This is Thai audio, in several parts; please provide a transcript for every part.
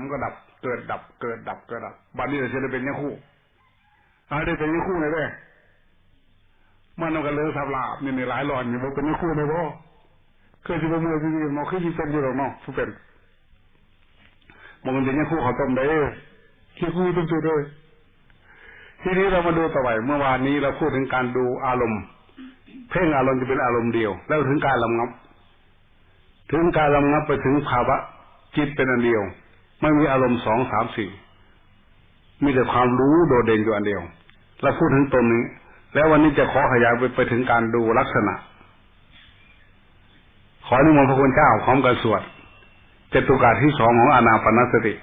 มันก็ดับ เกิดดับ เกิดดับเกิดดับบัดนี้เราจะได้เป็นยังคู่อาได้เป็นยังคู่เลยเด้มันเอากันเลยสับลาบนี่ในหลายหลอนอยู่บ่เป็นยังคู่เลยบ่เคยสิบ่มือที่มองขึ้นที่เป็นอยู่หรอกเนาะผู้เป็นมันเป็นยังคู่เขาต้มได้ขี้คู่ต้มสุดเลยทีนี้เรามาดูต่อไปเมื่อวานนี้เราพูดถึงการดูอารมณ์ เพ่งอารมณ์จะเป็นอารมณ์เดียว แล้วถึงการลำงับ ถึงการลำงับไปถึงภาวะจิตเป็นอันเดียว ไม่มีอารมณ์สองสามสี่มีแต่ความรู้โดดเด่นอยู่อันเดียวเราพูดถึงตรงนี้ แล้ววันนี้จะขอขยายไปไปถึงการดูลักษณะ ขออนุโมทนาพระคุณเจ้าพร้อมกันสวดเจตุการที่สองของอานาปนสติ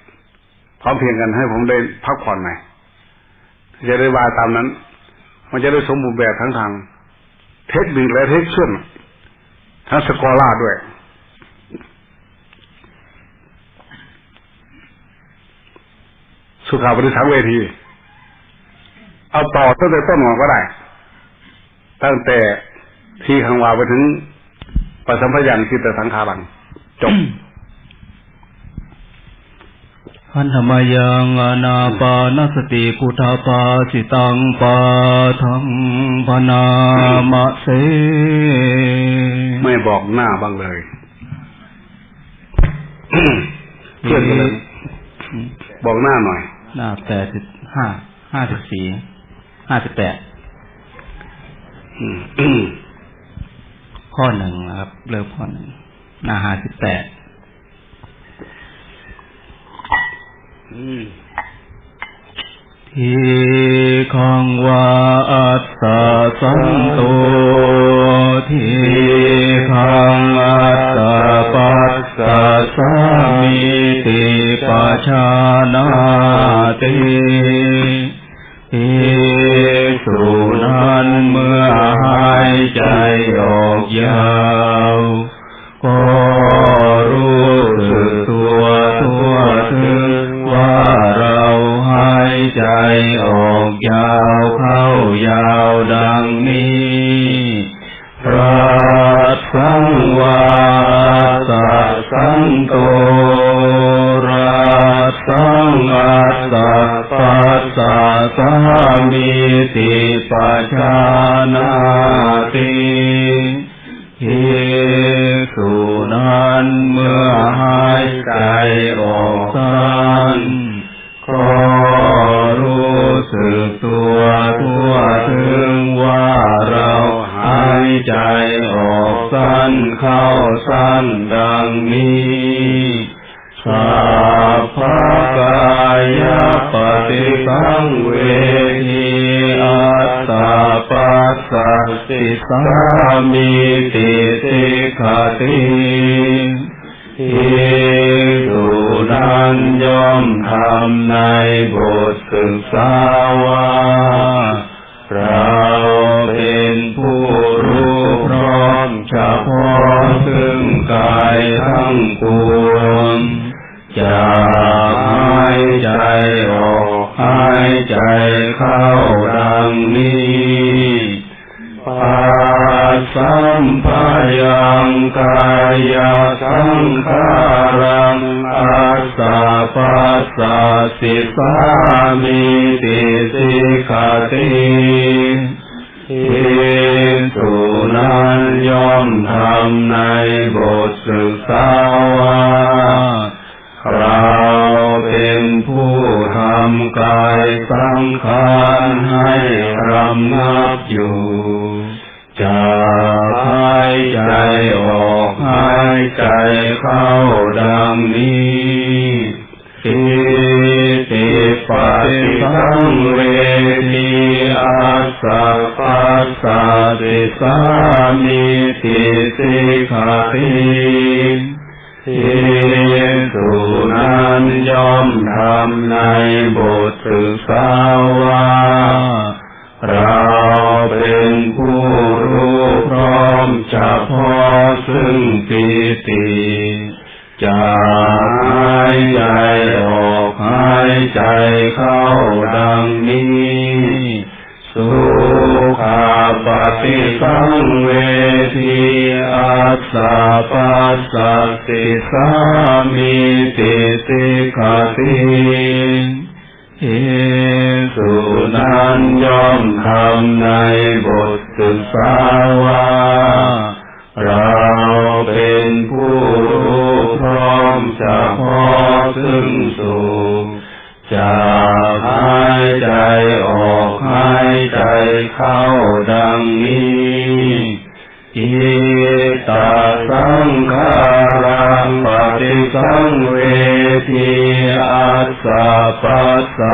พร้อมเพียงกันให้ผมได้พักผ่อนหน่อยจะได้วาตามนั้น มันจะได้สมบูรณ์แบบทั้งทาง เทคนิคและเทคชั่นทั้งสกอล่าด้วย สุขาบริสังเวที เอาต่อตั้งแต่ต้นหัวก็ได้ ตั้งแต่ที่ขังวาไปถึงปสัมพยัญจิตสังขารัง จบหันธรรมยังอานาปานสติพุทธาปาสิตังปาทังพนามะเสไม่บอกหน้าบ้างเลยเพื่อนกันเลยบอกหน้าหน่อย หน้าแปดสิบห้า ห้าสิบสี่ ห้าสิบแปดข้อหนึ่งนะครับ เริ่มข้อหนึ่งหน้าห้าสิบแปดทีขังวาอัสสะสันโตทีขังอัสสะปัสสะสามิ Pada ติ สังขารังอัสสะปัสสะสิสามิติสิกขติภิกษุนั้นย่อมทำในบทศึกษาว่าเราเป็นผู้ทำกายสังขารให้รำงับอยู่จากหายใจออก หายใจเข้าดังนี้ทิติปฏิสังเวทีอาสาปัสสะติสามิติสิกขาติภิกษุนั้นย่อมทำในบทศึกษาว่าเราเป็น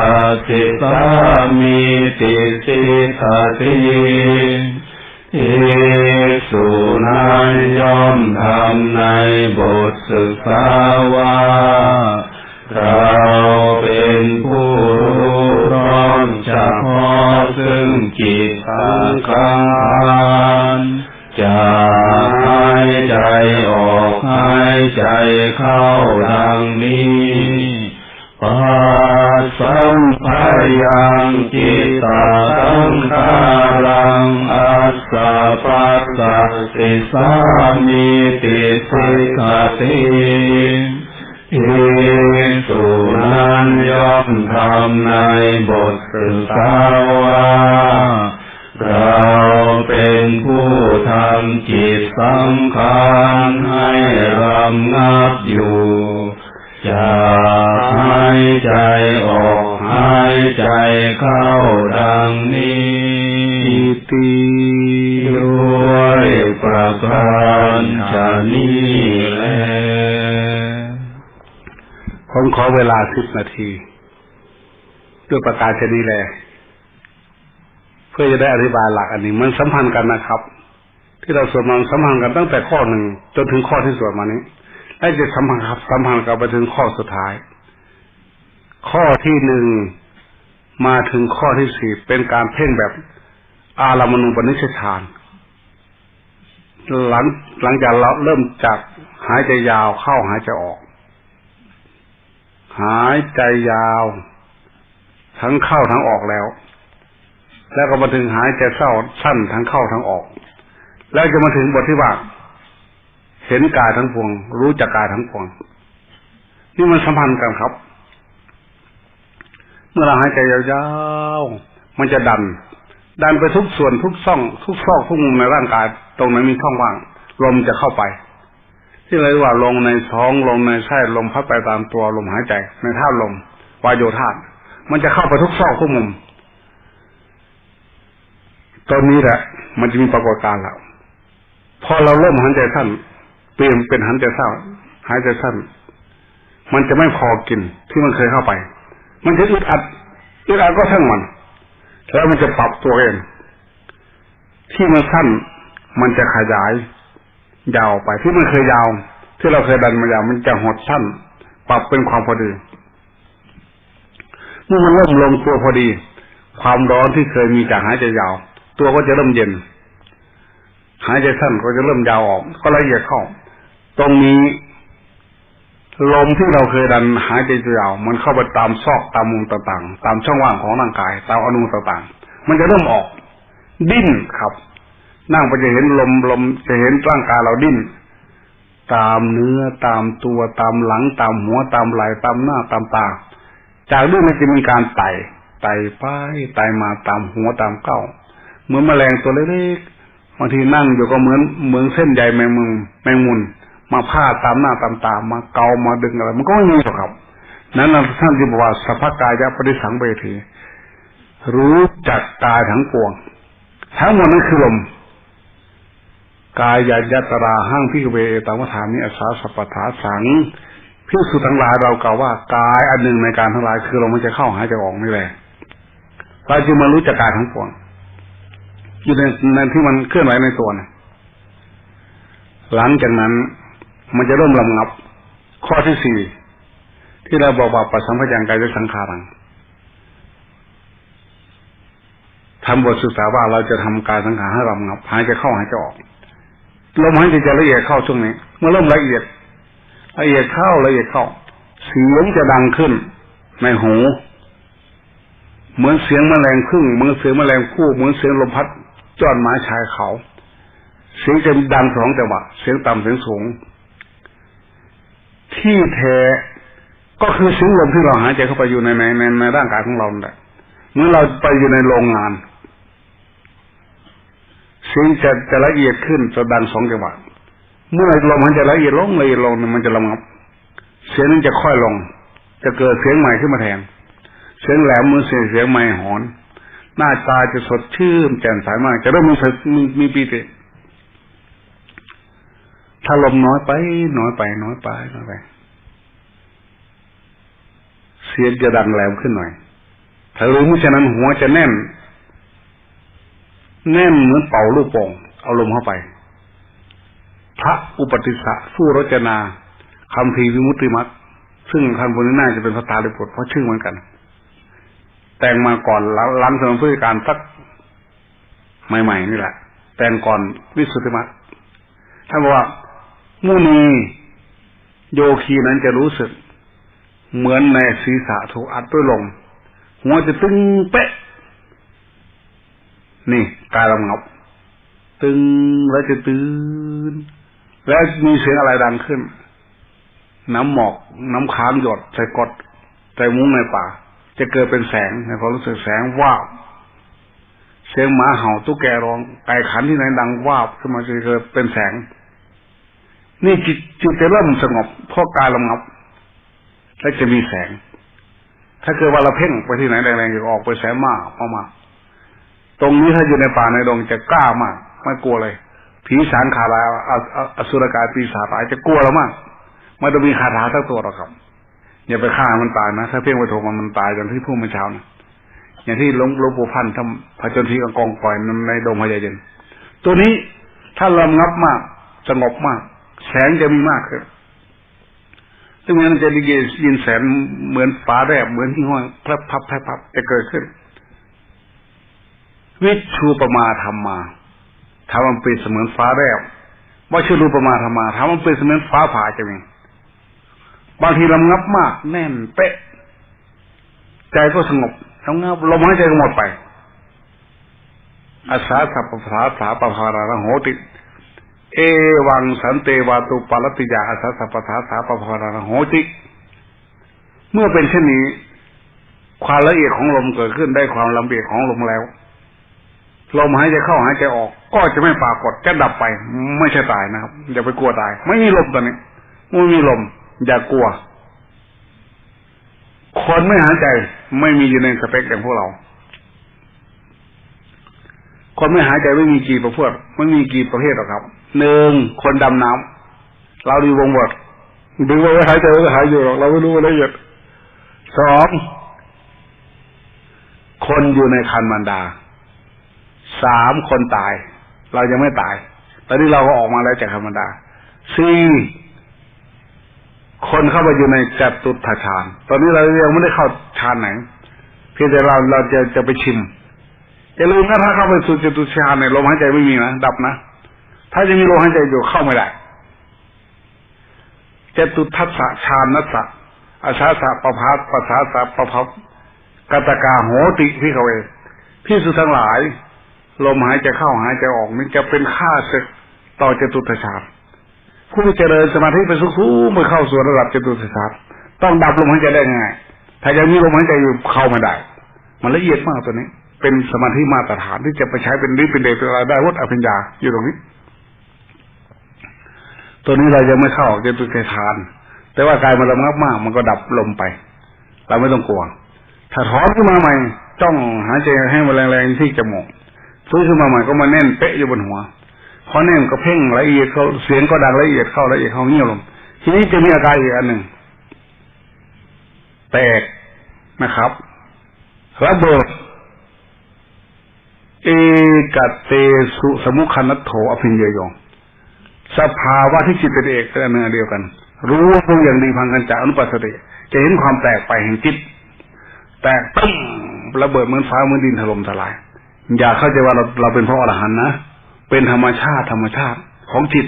สสะสิสามิติสิกขาติอิสุนันยอมทำในบทศึกษาว่าเราเป็นผู้รู้พร้อมจะพอซึ่งจิตสังขารจะหายใจออกหายใจเข้าดังนี้ ปัสสัมภยังจิตตสังขารังอัสสะปัสสะติสามิติสิกาติอิสุนันยอมทำในบทศึกษาวาเราเป็นผู้ทำจิตสังขารให้รำงับอยู่จาก หายใจออกหายใจเข้าดังนี้ติด้วยประการชนี้แลผมขอเวลาสิบนาที ด้วยประกาศชนีแล เพื่อจะได้อธิบายหลักอันนี้มันสัมพันธ์กันนะครับ ที่เราสวดมันสัมพันธ์กันตั้งแต่ข้อหนึ่งจนถึงข้อที่สวดมานี้และจะสัมพันธ์ครับสัมพันธ์กันไปถึงข้อสุดท้าย ข้อที่หนึ่งมาถึงข้อที่สี่เป็นการเพ่งแบบอารามณูปนิชฌานหลังหลังจากเราเริ่มจากหายใจยาวเข้าหายใจออก หายใจยาว ทั้งเข้าทั้งออกแล้ว แล้วก็มาถึงหายใจเศร้าสั้นทั้งเข้าทั้งออก แล้วจะมาถึงบทที่ว่าเห็นกายทั้งปวง รู้จักกายทั้งปวง นี่มันสัมพันธ์กันครับ เมื่อเราหายใจยาวๆ มันจะดัน ดันไปทุกส่วนทุกช่อง ทุกซอกทุกมุมในร่างกาย ตรงไหนมีช่องว่าง ลมจะเข้าไป ที่เราเรียกว่าลงในท้องลงในไส้ลมพัดไปตามตัวลมหายใจ ในธาลมวายโยธามันจะเข้าไปทุกซอกทุกมุมตอนนี้แหละ มันจะมีปรากฏการณ์แล้วพอเราเริ่มหายใจสั้นเปลี่ยนเป็นหายใจเศร้าหายใจสั้น มันจะไม่พอกินที่มันเคยเข้าไป มันจะอึดอัดอึดอัดก็ช่างมัน แล้วมันจะปรับตัวเอง ที่มันสั้นมันจะขยาย ยาวไปที่มันเคยยาว ที่เราเคยดันมายาวมันจะหดสั้น ปรับเป็นความพอดีเมื่อมันเริ่มลงตัวพอดี ความร้อนที่เคยมีจากหายใจยาว ตัวก็จะเริ่มเย็น หายใจสั้นก็จะเริ่มยาวออก ก็ละเอียดเข้า ตรงนี้ ลมที่เราเคยดันหายใจยาวมันเข้าไปตามซอกตามมุมต่างๆ ตามช่องว่างของร่างกาย ตามอนุต่างๆ มันจะเริ่มออก ดิ้นครับ นั่งไปจะเห็นลมลมจะเห็นร่างกายเราดิ้น ตามเนื้อตามตัวตามหลัง ตามหัวตามไหล่ตามหน้าตามตา จากดิ้นมันจะมีการไต่ไต่ไปไต่มาตามหัวตามเก้า เหมือนแมลงตัวเล็กๆบางทีนั่งอยู่ก็เหมือนเหมือนเส้นใยแมงมุมแมงมุน มาพาดตามหน้าตามตามาเกามาดึงอะไร มันก็ไม่มีหรอกครับ นั้นเราท่านที่บอกว่าสัพพกายะปฏิสังเวที รู้จักกายทั้งปวง ทั้งหมดนั้นคือลมกายยยัตราห้างพิกเวเตามฐานนี้อาสาสัพถาสังพิสุทั้งหลายเรากล่าวว่ากายอันหนึ่งในการทั้งหลายคือลมมันจะเข้าหายใจออกนี่แหละเราจึงมารู้จักกายทั้งปวงอยู่ในในที่มันเคลื่อนไหวในตัวนะหลังจากนั้น มันจะเริ่มลำงับ ข้อที่สี่ที่เราบอกว่าปัสสัมพยังกายสังขารังทำบทศึกษาว่าเราจะทำการสังขารให้ลำงับหายใจเข้าหายใจออกลมหายใจจะละเอียดเข้าช่วงนี้เมื่อเริ่มละเอียด ละเอียดเข้าละเอียดเข้า เสียงจะดังขึ้น ในหู เหมือนเสียงแมลงพึ่งเหมือนเสียงแมลงคู่เหมือนเสียงลมพัดจอดไม้ชายเขา เสียงจะดังสองจังหวะเสียงต่ำเสียงสูง ที่แท้ก็คือสียงลมที่เราหายใจเข้าไปอยู่ในในในในร่างกายของเราแหละเมื่อเราไปอยู่ในโรงงานเสียงจะจะละเอียดขึ้นจะดังสองจังหวะเมื่อลมมันจะละเอียดลงละเอียดลงมันจะระงับ เสียงนั้นจะค่อยลง จะเกิดเสียงใหม่ขึ้นมาแทนเสียงแหลมมือเสียงเสียงไม้หอน หน้าตาจะสดชื่นแจ่มใสมาก จะเริ่มมีมีมีปีติ ถ้าลมน้อยไป น้อยไป น้อยไปน้อยไป เสียงจะดังแหลมขึ้นหน่อย ถ้ารู้มิฉะนั้นหัวจะแน่น แน่นเหมือนเป่าลูกโป่งเอาลมเข้าไป พระอุปติสสะสู้รจนาคำพีวิมุตติมัตซึ่งท่านบนนี้น่าจะเป็นพระตาลิบุตรเพราะชื่อเหมือนกัน แต่งมาก่อนลังหลังสมัยพุทธกาลสักใหม่ๆนี่แหละ แต่งก่อนวิสุทธิมัตท่านบอกว่า มุนีโยคีนั้นจะรู้สึก เหมือนในศีรษะถูกอัดด้วยลม หัวจะตึงเป๊ะ นี่กายลำงับตึงแล้วจะตื่นแล้วมีเสียงอะไรดังขึ้น น้ำหมอก น้ำค้างหยดใส่กดใส่มุ้งในป่า จะเกิดเป็นแสงในความรู้สึกแสงวาเสียงหมาเห่าตุ๊กแกร้องไก่ขันที่ไหนดังวาบขึ้นมาจะเกิดเป็นแสง นี่จิตจิตจะเริ่มสงบเพราะกายระงับ และจะมีแสง ถ้าเกิดว่าเราเพ่งไปที่ไหนแรงๆจะออกไปแสงมากออกมา ตรงนี้ถ้าอยู่ในป่าในดงจะกล้ามากไม่กลัวเลย ผีสางขาลาอสุรกายปีศาจตายจะกลัวเรามากไม่ต้องมีคาถาสักตัวหรอกครับอย่าไปฆ่ามันตายนะถ้าเพ่งไปโถมันมันตายอย่างที่พูดเมื่อเช้านะอย่างที่หลวงหลวงปู่พันธ์ทำพระจนทีกองปล่อยในดงพญาเย็น ตัวนี้ถ้าระงับมากสงบมาก แสงจะมีมากขึ้นซึ่งมันจะได้ยินแสงเหมือนฟ้าแลบเหมือนที่ห้อยพระพับพระพับจะเกิดขึ้น วิชูปมาธรรมมาถามมันเป็นเสมือนฟ้าแลบว่าชูรูปมาธรรมาถามมันเป็นเสมือนฟ้าผ่าจะมีบางทีลำงับมาก แน่นเป๊ะ ใจก็สงบลำงับลมหายใจก็หมดไปอาสาสัพพะสาปภาระโหติ เอวังสันเตวาตุปาลติยาอาสาสัพพะสาปภาระโหติ เมื่อเป็นเช่นนี้ ความละเอียดของลมเกิดขึ้นได้ความละเอียดของลมแล้ว ลมหายใจเข้าหายใจออก ก็จะไม่ปรากฏจะดับไป ไม่ใช่ตายนะครับ อย่าไปกลัวตาย ไม่มีลมตอนนี้ไม่มีลม อย่ากลัว คนไม่หายใจไม่มีอยู่ในสเปคอย่างพวกเราคนไม่หายใจไม่มีกี่ประเภทไม่มีกี่ประเภทหรอกครับ หนึ่งคนดำน้ำเราดูวงบทดึงว่าไว้หายใจก็หายอยู่หรอกเราไม่รู้รายละเอียดสองคนอยู่ในคันมันดาสามคนตาย เรายังไม่ตาย ตอนนี้เราก็ออกมาแล้วจากคันมันดาสี่คนเข้าไปอยู่ในจัตุตถฌาน ตอนนี้เรายังไม่ได้เข้าฌานไหน เพียงแต่เราเราจะจะไปชิมอย่าลืมนะถ้าเข้าไปสู่จตุตถฌานเนี่ยลมหายใจไม่มีนะดับนะ ถ้าจะมีลมหายใจอยู่เข้าไม่ได้จตุทัศสะฌานัสสะอาชาสะปะพัสปัสสาสะปะพับกัตกาโหติพิเขาเองพี่สุทั้งหลาย ลมหายใจเข้าหายใจออกนี่จะเป็นค่าศึกต่อจตุตถฌาผู้เจริญสมาธิไปสุขๆเมื่อเข้าสู่ระดับจตุตถฌาต้องดับลมหายใจได้ง่ายถ้ายังมีลมหายใจอยู่เข้าไม่ได้ มันละเอียดมากตัวนี้ เป็นสมาธิมาตรฐานที่จะไปใช้เป็นฤทธิ์เป็นเดชเป็นอะไรได้วัดอภิญญาอยู่ตรงนี้ ตัวนี้เรายังไม่เข้าจตุตถฌาน แต่ว่ากายมันระงับมาก มันก็ดับลมไป เราไม่ต้องกลัว ถ้าถอนขึ้นมาใหม่ จ้องหายใจให้มันแรงๆที่จมูกฟื้นขึ้นมาใหม่ก็มาแน่นเป๊ะอยู่บนหัวพอแน่นก็เพ่งละเอียดเขาเสียงก็ดังละเอียดเข้าละเอียดเข้าเงียลงทีนี้จะมีอาการอีกอันหนึ่งแตกนะครับระเบิดเอกเตสุสมุขันัตโถอภิญญโยง สภาวะที่จิตเป็นเอกเป็นอันเดียวกัน รู้ว่าพวกอย่างดีพังกันจากอนุปัสสติ จะเห็นความแตกไปแห่งจิต แตกตึ้งระเบิดเหมือนฟ้าเหมือนดินถล่มทลาย อย่าเข้าใจว่าเราเราเป็นพระอรหันต์นะ เป็นธรรมชาติธรรมชาติของจิต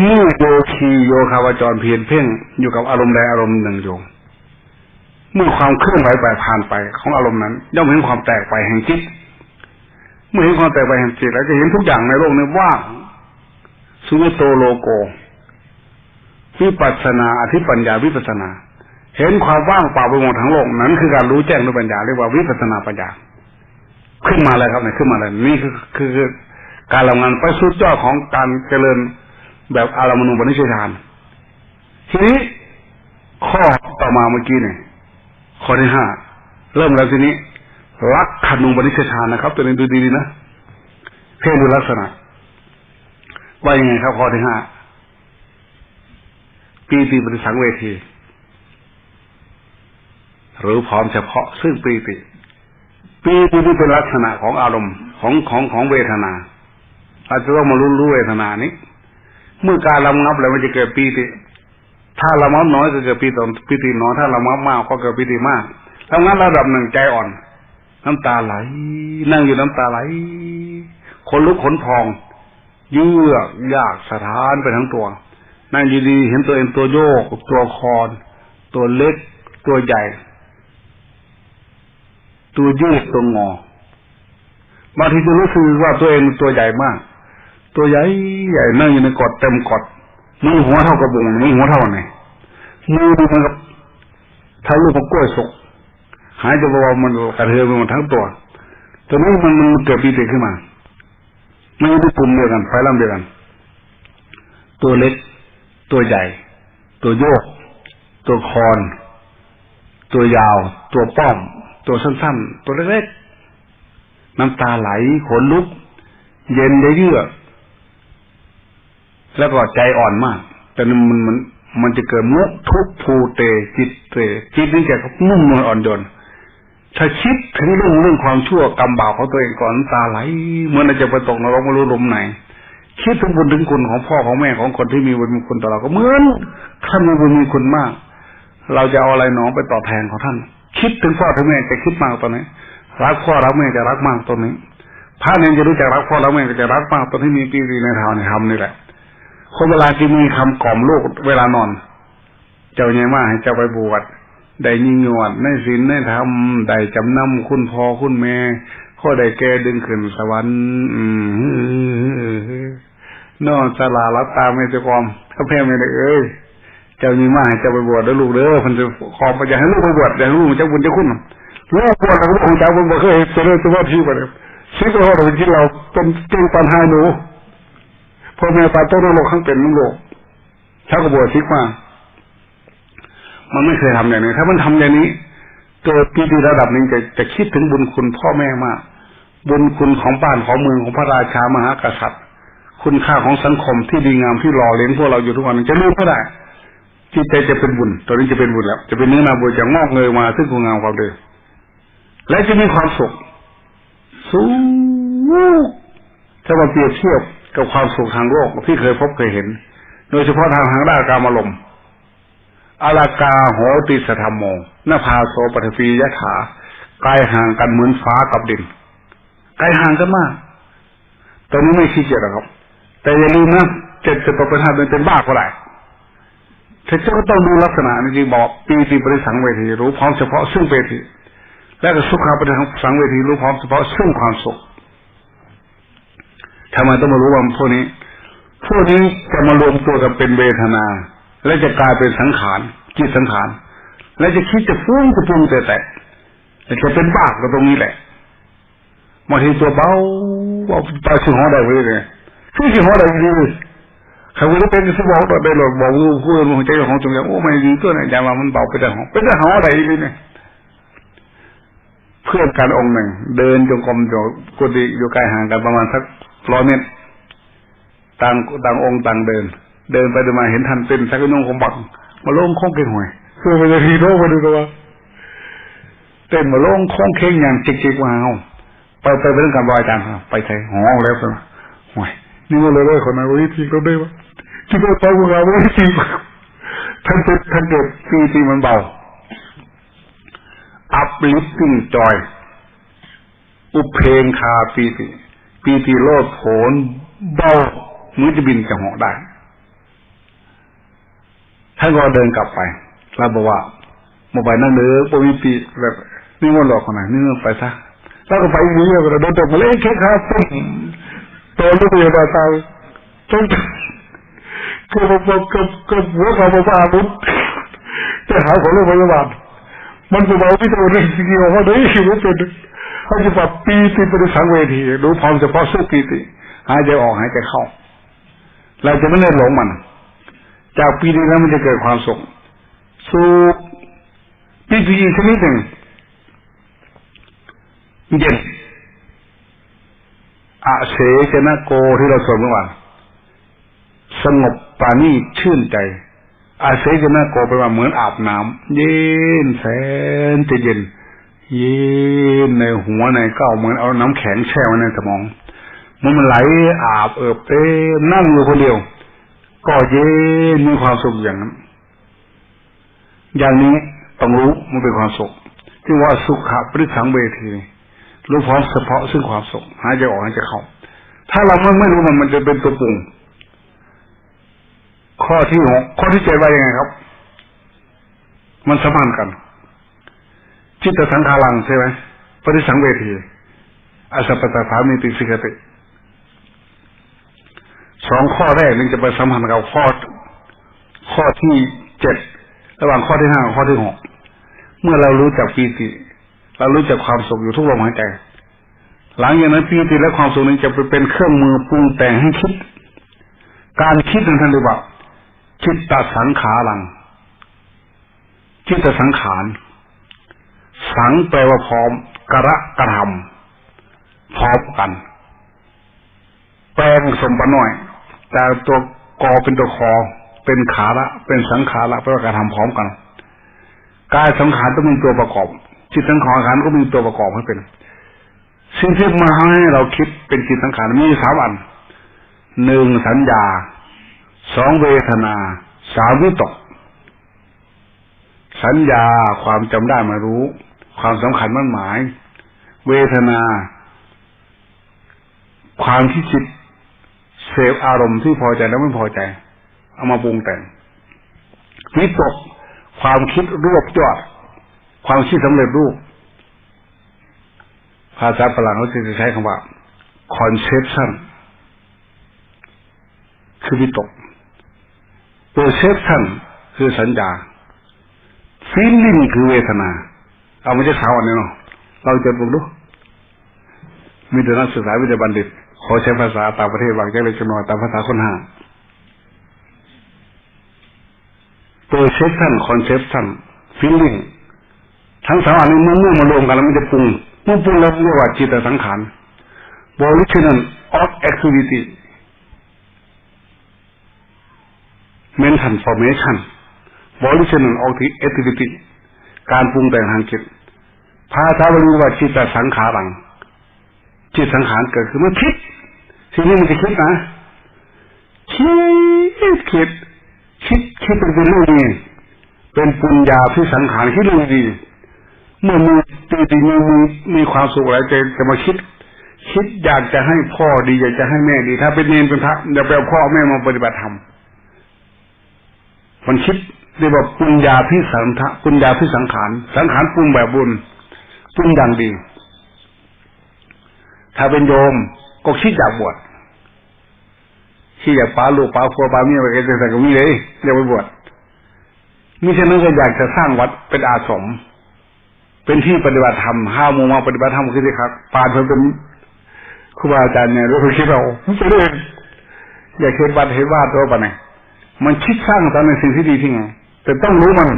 เมื่อโยคีโยคาวจรเพียนเพ่งอยู่กับอารมณ์ใดอารมณ์หนึ่งโยงเมื่อความเคลื่อนไหวไปผ่านไปของอารมณ์นั้น ย่อมเห็นความแตกไปแห่งจิต เมื่อเห็นความแตกไปแห่งจิตแล้วจะเห็นทุกอย่างในโลกนี้ว่างสุวิโตโลโกวิปัสนาอธิปัญญาวิปัสนา เห็นความว่างเปล่าไปหมดทั้งโลกนั้นคือการรู้แจ้งด้วยปัญญาเรียกว่าวิปัสนาปัญญา ขึ้นมาเลยครับเนี่ยขึ้นมาเลยนี่คือคือคือการทำงานไปสุดยอดของการเจริญแบบอารามณูปนิชฌานทีนี้ข้อต่อมาเมื่อกี้เนี่ยข้อที่ห้าเริ่มแล้วทีนี้ ลักขณูปนิชฌานนะครับตัวนี้ดูดีๆนะเพ่งดูลักษณะว่ายังไงครับข้อที่ห้าปีติปฏิสังเวที หรือพร้อมเฉพาะซึ่งปีติ ปีติที่เป็นลักษณะของอารมณ์ของของของเวทนาเราจะต้องมารู้รู้เวทนานี้ เมื่อการระงับแล้วมันจะเกิดปีติ ถ้าระงับน้อยก็เกิดปีติปีติน้อยถ้าระงับมากก็เกิดปีติมากทำงั้นระดับหนึ่งใจอ่อน น้ำตาไหล นั่งอยู่น้ำตาไหลขนลุกขนพองเยือกยากสถานไปทั้งตัว นั่งดีๆเห็นตัวเองตัวโยก ตัวคอน ตัวเล็ก ตัวใหญ่ ตัวยืดตัวงอบางทีจะรู้สึกว่าตัวเองตัวใหญ่มาก ตัวใหญ่ใหญ่นั่งอยู่ในกอดเต็มกอดมือหัวเท่ากับบุงมือหัวเท่าไหนมือมันกับท่าลูกของกล้วยสุก หายใจเบาๆมันกระเทือนไปหมดทั้งตัวตอนนี้มันมันเกิดปีติขึ้นมาไม่ได้กลุ่มเดียวกันไฟลำเดียวกัน ตัวเล็ก ตัวใหญ่ ตัวโยก ตัวคอน ตัวยาว ตัวป้อม ตัวสั้นๆ ตัวเล็กๆน้ำตาไหลขนลุก เย็นได้เยือกแล้วก็ใจอ่อนมาก แต่มันมันมันมันจะเกิดมุทุกภูเตจิตเตจิตนี่จะนุ่มนวลอ่อนโยน ถ้าคิดถึงเรื่องเรื่องความชั่วกรรมบาปของตัวเองก่อนตาไหลเหมื่อนจะไปตกนรกไม่รู้ลมไหน คิดถึงบุญถึงคุณของพ่อของแม่ของคนที่มีบุญมีคุณต่อเราก็เหมือนท่านมีบุญมีคุณมาก เราจะเอาอะไรหนอไปตอบแทนของท่าน คิดถึงพ่อถึงแม่จะคิดมากตอนนี้รักพ่อรักแม่จะรักมากตอนนี้พระเนี่ยจะรู้จักรักพ่อรักแม่ก็จะรักมากตอนที่มีปีติในธรรมในธรรมนี่แหละคนเวลาที่มีคำกล่อมลูกเวลานอน เจ้าใหญ่มากให้เจ้าไปบวช ได้ยิ่งยวดในศีลในธรรมได้จำนำคุณพ่อคุณแม่ข้อได้แก่ดึงขึ้นสวรรค์นอนสลารับตาไม่จะความถ้าแพ้ไม่ได้เอ้ยเจ้ามีมากให้เจ้าไปบวชแล้วลูกเด้อมันจะขอไปอยากให้ลูกไปบวชอยากให้ลูกมันจะบุญจะคุณลูกบวชแล้วลูกของเจ้าบุญบ่เคยจะเริ่มจะว่าที่ไปเลยชีวิตเราเป็นที่เราเป็นเก่งปัญหาหนูพ่อแม่ตาต้นโลกข้างเป็นน้ำโลกถ้าก็บวชชิกมา มันไม่เคยทำอย่างนี้ถ้ามันทำอย่างนี้เกิดปีติระดับหนึ่งจะจะคิดถึงบุญคุณพ่อแม่มาก บุญคุณของบ้านของเมืองของพระราชามหากษัตริย์ คุณค่าของสังคมที่ดีงามที่หล่อเลี้ยงพวกเราอยู่ทุกวันจะลืมไม่ได้จิตใจจะเป็นบุญ ตอนนี้จะเป็นบุญแล้ว จะเป็นเนื้อนาบุญจะงอกเงยมาซึ่งคุณงามความดีและจะมีความสุข สูงถ้ามาเปรียบเทียบกับความสุขทางโลกที่เคยพบเคยเห็น โดยเฉพาะทางทางด้านการอารมณ์ อาลากาโหติสธรรมโมนภาโสปฐฟียะถากายห่างกันเหมือนฟ้ากับดินกายห่างกันมากตอนนี้ไม่ขี้เกียจหรอกครับ แต่อย่าลืมนะเจ็ดจะตกเป็นห้าเป็นบ้าก็ได้ถ้าเจ้าก็ต้องดูลักษณะนี้จริงบอกปีติบริสังเวทีรู้พร้อมเฉพาะซึ่งเวทีและก็สุขาบริสังเวทีรู้พร้อมเฉพาะซึ่งความสุขทำไมต้องมารู้ว่าพวกนี้พวกนี้จะมารวมตัวกันเป็นเวทนา และจะกลายเป็นสังขารจิตสังขาร และจะคิดจะฟุ้งจะปรุงแต่แต่จะเป็นบ้าก็ตรงนี้แหละบางทีตัวเบาเบาไปสิหัวได้เลยคือสิหัวได้เลยเขาไม่ได้เป็นสิบอกตัวได้หรอกบอกลูกพูดหัวใจของจงอย่างโอ้ไม่ดีตัวไหนอย่ามามันเบาไปแต่หัวเป็นแต่หัวได้เลยเนี่ยเพื่อนกันองค์หนึ่ง เดินจงกรมอยู่กุฏิอยู่ใกลห่างกันประมาณสักร้อยเมตรต่างต่างองค์ต่างเดิน เดินไปเดินมาเห็นทันเป็นสักนุ่งของบังมาโล่งโค้งเก่งหวยคือไปทีโลกมาดูตัวเต้นมาโล่งโค้งเข่งอย่างจิกจิกว้าวไปไปเรื่องการบอยจานไปใช่หอแล้วสิหวยนี่ว่าเลยได้คนนั้นวิธีก็ได้วะที่เราไปมึงเอาวิธีท่านเกิดท่านเกิดปีติมันเบา uplifting joy อุเพงคาปีติปีติโลดโผนเบามือจะบินจะเหาะได้ ท่านก็เดินกลับไปแล้วบอกว่าโมบายนั่งเด้อปวิปีแบบนี่มันหลอกคนไหนนี่มันไปซะแล้วก็ไปอย่งนี้เราโดนตบมาเลยแค่ครับปุ๊บตัวลูกเรียนตายจนก็ก็ก็ก็หัวเขาบอกว่าลุกจะหาของโรงพยาบาลมันจะบอกที่ตัวเรื่องสิ่งที่ว่าได้ชีวิตเป็นเขาจะปรับปีติปฏิสังเวทีดูพร้อมเฉพาะสู้ปีติหายใจออกหายใจเข้าเราจะไม่ได้หลงมัน จากปีนี้แล้วมันจะเกิดความสุขสุขปีติอีกชนิดหนึ่งเย็นอาเสชนะโกที่เราสวดเมื่อวานสงบปาณีตชื่นใจ อาเสชนะโกแปว่าเหมือนอาบน้ำเย็นแสนจะเย็น เย็นในหัวในเก้าเหมือนเอาน้ำแข็งแช่ไว้ในสมอง มันไหลอาบเอิบเต็มนั่งอยู่คนเดียว ก็เย็นมีความสุขอย่างนั้น อย่างนี้ต้องรู้มันเป็นความสุขที่ว่าสุขะปริสังเวทีรู้พร้อมเฉพาะซึ่งความสุขหายใจออกหายใจเข้าถ้าเราไม่ไม่รู้มันมันจะเป็นตัวปรุงข้อที่หกข้อที่เจ็ดว่ายังไงครับ มันสัมพันธ์กัน จิตสังขารังใช่ไหมปริสังเวทีอาสัปปตถามีติสิกติ สองข้อแรกนี่จะไปสัมพันธ์กับข้อ ข้อที่เจ็ดระหว่างข้อที่ห้ากับข้อที่หกเมื่อเรารู้จักปีติ เรารู้จักความสุขอยู่ทุกลมหายใจ หลังจากนั้นปีติและความสุขนี้จะไปเป็นเครื่องมือปรุงแต่งให้คิด การคิดนั้นท่านเรียกว่าจิดตตสังขารังจิดตตสังขาร สังแปลว่าพร้อมกระกระทำพร้อมกัน แปลงสมบัติหน่อย แต่ตัวกอเป็นตัวคอ เป็นขาละ เป็นสังขาระแปลว่าการทำพร้อมกันกายสังขารต้องมีตัวประกอบ จิตสังขารก็มีตัวประกอบให้เป็นสิ่งที่มาให้เราคิดเป็นจิตสังขารมีสามอันหนึ่งสัญญาสองเวทนาสามวิตก สัญญาความจำได้มารู้ ความสำคัญมั่นหมาย เวทนา ความที่จิต เสพอารมณ์ที่พอใจและไม่พอใจ เอามาปรุงแต่งวิตกความคิดรวบยอด ความคิดสำเร็จรูป ภาษาฝรั่งเขาจะใช้คำว่า conception คือวิตก perception คือสัญญา feeling คือเวทนา เอาไม่ใช่สาวอันนี้เนาะเราจะดูดูมีแต่นักศึกษาวิทยาบัณฑิต ขอใช้ภาษาต่างประเทศบางแจ้งเล็กน้อยตามภาษาคนห้าง perception conception feeling ทั้งสามอันนี้เมื่อเมื่อมารวมกันแล้วมันจะปรุงเมื่อปรุงแล้วเรียกว่าจิตสังขาร volition of activity mental formation volition of activity การปรุงแต่งทางจิตภาษาบาลีว่าจิตสังขารัง จิตสังขารเกิดขึ้นเมื่อคิดทีนี้มันจะคิดนะคิดคิดคิดคิดเป็นเรื่องดีเป็นปุญญาที่สังขารคิดเรื่องดี เมื่อมีปีติมีมีมีความสุขอะไรจะจะมาคิด คิดอยากจะให้พ่อดีอยากจะให้แม่ดี ถ้าเป็นเนรเป็นพระอย่าไปเอาพ่อแม่มาปฏิบัติธรรมมันคิดเรียกว่าปุญญาพิสังทะปุญญาพิสังขาร สังขารปรุงแบบบุญปรุงอย่างดี ถ้าเป็นโยมก็คิดอยากบวชคิดอยากป้าลูกป้าพัวป้าเมียไปกันแต่ก็มีเลยอยกไปบวชมิฉะนั้นก็อยากจะสร้างวัดเป็นอาสม เป็นที่ปฏิบัติธรรมห้าโมงมาปฏิบัติธรรมคือที่ครับปานเพิ่นเป็นครูบาอาจารย์เนี่ยรู้คิดเราไปเรื่อยอยากเห็นบัตรเห็นวาดตัวปะเนี่ยมันคิดสร้างตามในสิ่งที่ดีที่ไงแต่ต้องรู้มัน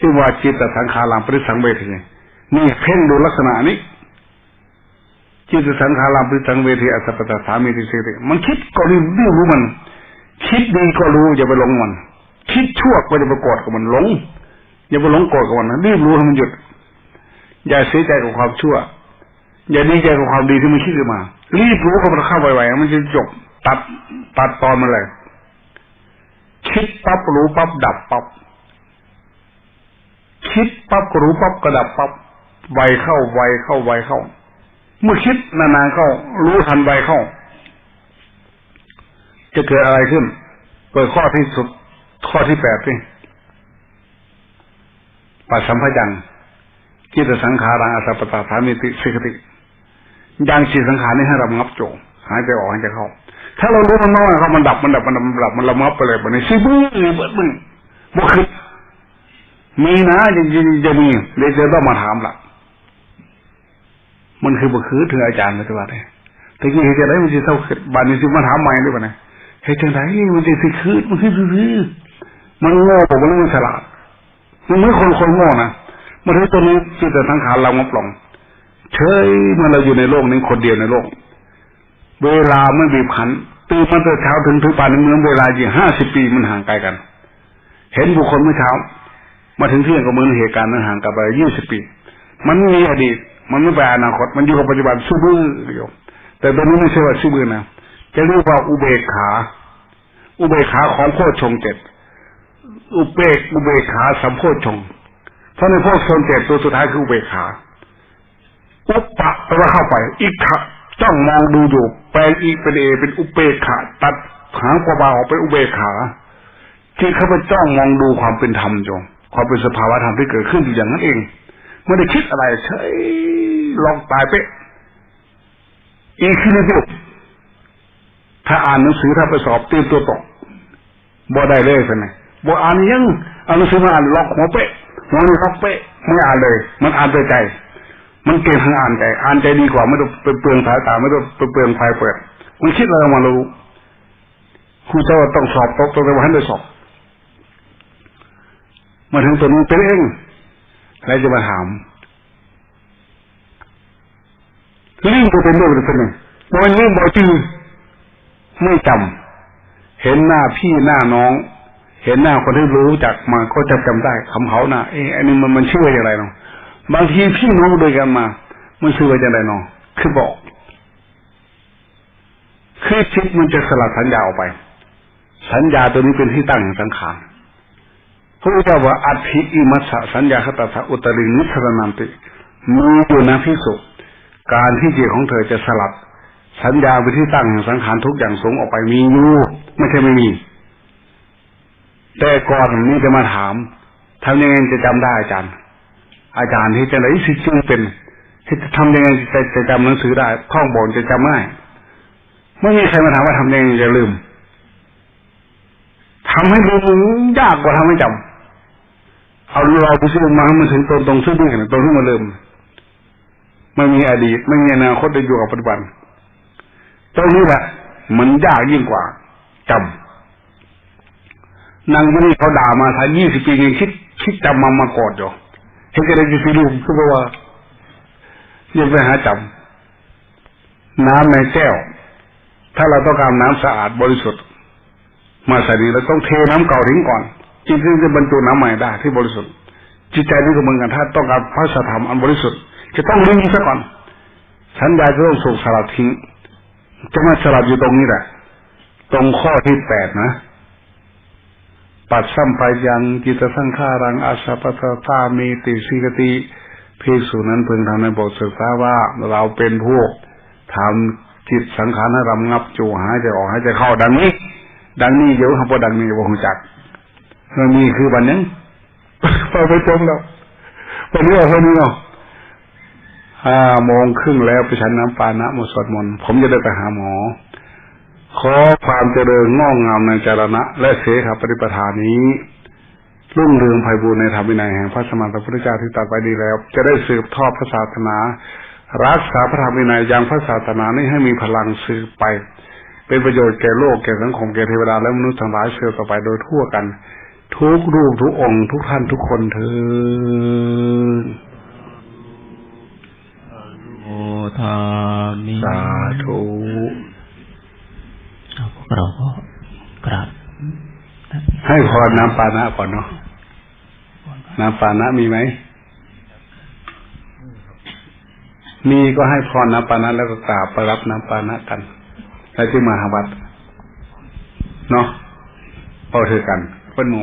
ที่ว่าจิตตสังขารังปริสังเวทีนี่เพ่งดูลักษณะนี้ จิตสังขารามปริสังเวทีอสัพพตสามีติเสติมันคิดก็รีบรีบรู้มัน คิดดีก็รู้อย่าไปหลงมัน คิดชั่วก็อย่าไปโกรธกับมันหลงอย่าไปหลงโกรธกับมันนะรีบรู้ให้มันหยุด อย่าเสียใจกับความชั่ว อย่าดีใจกับความดีที่มันคิดขึ้นมา รีบรู้กับมันเข้าไวๆมันจะจบตัดตัดตอนมันเลยคิดปั๊บรู้ปั๊บดับปั๊บคิดปั๊บรู้ปั๊บก็ดับปั๊บไวเข้าไวเข้าไวเข้า เมื่อคิดนานๆเข้ารู้ทันไวเข้า จะเกิดอะไรขึ้นเปิดข้อที่สุด ข้อที่แปดสิปัสสัมพยัญจิตสังขารังอสัพพตาสามิติสิกติยังจิตสังขารนี่ให้เระงับโจงหายใจออกหายใจเข้า ถ้าเรารู้มันน้อยเขามันดับมันดับมันดับมันดับมันระงับไปเลยมันในซีบื้อเบิดมึงบุคือมีนะจริงๆจะมีเดี๋ยวจะต้องมาถามละ มันคือบุคือถึงอาจารย์เลยว่าไงแต่กี้เห็นจะได้มันจะเท่าขึ้นบานนี้สิมาถามใหม่ด้วยป่ะเนี่ยเห็นจะไหนมันจะสิคือมันคือคือมันโง่มันไม่ฉลาดมันไม่คนคนโง่นะมันถึงตัวนี้จิตสังขารเรามาปล่องเฉยเมื่อเราอยู่ในโลกนี้คนเดียวในโลก เวลาไม่บีบคั้นตื่นมาแต่เช้าถึงถึงป่านในเมืองเวลาจริงห้าสิบปีมันห่างไกลกัน เห็นบุคคลเมื่อเช้า มาถึงเที่ยงก็เหมือนเหตุการณ์นั้นห่างกันไปยี่สิบปี มันมีอดีต มันไม่ไปอนาคต มันอยู่กับปัจจุบันสู้บื้อโยมแต่ตอนนี้ไม่ใช่ว่าสู้บื้อนะจะเรียกว่าอุเบกขา อุเบกขาของโคชฌงเจ็ดอุเบกอุเบกขาสัมโพชฌงเพราะในพวกชนเจ็ดตัวสุดท้ายคืออุเบกขาอุปปะแปลว่าเข้าไปอีกขะจ้องมองดูอยู่ แปลงอีกเป็นเอเป็นอุเบกขาตัดหางกว่าบาออกเป็นอุเบกขาที่เขาไปจ้องมองดูความเป็นธรรมจงความเป็นสภาวะธรรมที่เกิดขึ้นอยู่อย่างนั้นเอง ไม่ได้คิดอะไรเฉยลองตายเป๊ะอีกคือนิดถ้าอ่านหนังสือถ้าไปสอบเตรียมตัวตกบ่ได้เลยใช่ไหมบ่อ่านยังเอาหนังสือมาอ่านล็อกหัวเป๊ะหัวนี่ล็อกเป๊ะไม่อ่านเลย มันอ่านด้วยใจ มันเก่งทางอ่านใจอ่านใจดีกว่าไม่ต้องไปเปลืองสายตาไม่ต้องไปเปลืองไฟเปิดมันคิดอะไรมารู้ครูเจ้าต้องสอบตกต้องไปวันได้สอบมาถึงตัวนี้เป็นเอง แล้วจะมาถามลิงตัวเป็นเรื่อเป็นไงวันนี้บอกจือไม่จำเห็นหน้าพี่หน้าน้อง เห็นหน้าคนที่รู้จักมาก็จะจำได้คำเขาหน้าเอ๊ะอันนี้มันมันชื่ออย่างไรเนาะบางทีพี่น้องด้วยกันมา มันชื่อว่าอย่างไรเนาะคือบอกคือจิตมันจะสลัดสัญญาออกไป สัญญาตัวนี้เป็นที่ตั้งแห่งสังขาร พระพุทธเจ้าว่าอัตถิอิมัสสะสัญญาคตสะอุตรินิสรนันติมีอยู่นะพิสุการที่จิตของเธอจะสลัด สัญญาไปที่ตั้งแห่งสังขารทุกอย่างสงออกไปมีอยู่ไม่ใช่ไม่มี แต่ก่อนนี้จะมาถามทำยังไงจะจำได้อาจารย์ อาจารย์ที่จะไหนสิจึงเป็นที่จะทำยังไงจะจะจำหนังสือได้ท่องบนจะจำง่ายไม่มีใครมาถามว่าทำยังไงจะลืมทำให้ลืมยากกว่าทำให้จำ เอาเราไปซื้อมาให้มันถึงตรงตรงซื้อด้วยกันตรงที่มันลืมไม่มีอดีต ไม่มีอนาคตจะอยู่กับปัจจุบันตรงนี้แหละมันยากยิ่งกว่าจำนางที่นี่เขาด่ามาถ้ายี่สิบปียังคิดคิดจำมามากอดอยู่เห็นกันได้จะลืมก็เพราะว่ายังไปหาจำน้ำในแก้ว ถ้าเราต้องการน้ำสะอาดบริสุทธิ์ มาใส่นี้เราต้องเทน้ำเก่าทิ้งก่อน จึงจะบรรจุน้ำใหม่ได้ที่บริสุทธิ์ จิตใจนี่ก็เหมือนกันถ้าต้องการพระสธรรมอันบริสุทธิ์จะต้องลืมซะก่อน สัญญาจะต้องสูกสลัดทิ้งจะมาสลับอยู่ตรงนี้แหละ ตรงข้อที่แปดนะ ปัดสัมปยังจิตสังขารังอาสาปตตามีติสิกติภิกษุนั้นพึงทำในบทศึกษาว่าเราเป็นพวกทำจิตสังขารให้รำงับจูหายใจออกหายใจเข้าดังนี้ ดังนี้เดี๋ยวคำว่าดังนี้ว่าหูจัก มันมีคือวันนี้พอไปจมแล้ววันนี้เอาเท่านี้เนาะห้าโมงครึ่งแล้วไปฉันน้ำปานะมสวดมนต์ผมจะได้ไปหาหมอ ขอความเจริญงอกงามในจารณะ และเสขปฏิปทานี้รุ่งเรืองไพบูรณ์ในธรรมวินัยแห่งพระสมานพระพุทธเจ้าที่ตรัสไว้ดีแล้ว จะได้สืบทอดพระศาสนา รักษาพระธรรมวินัยอยังพระศาสนานี้ให้มีพลังสืบไป เป็นประโยชน์แก่โลกแก่สังคมแก่เทวดาและมนุษย์ทั้งหลายเสืบต่อไปโดยทั่วกัน ทุกรูปทุกองค์ทุกท่านทุกคนเถิดโอทามิสาธุเอาพวกเราก็กราบให้พรน้ำปานะก่อนเนาะน้ำปานะมีไหม มีก็ให้พรน้ำปานะแล้วก็กราบไปรับน้ำปานะกัน แล้วจึงมาหาวัด เนาะพอเธอกัน เพิ่นโม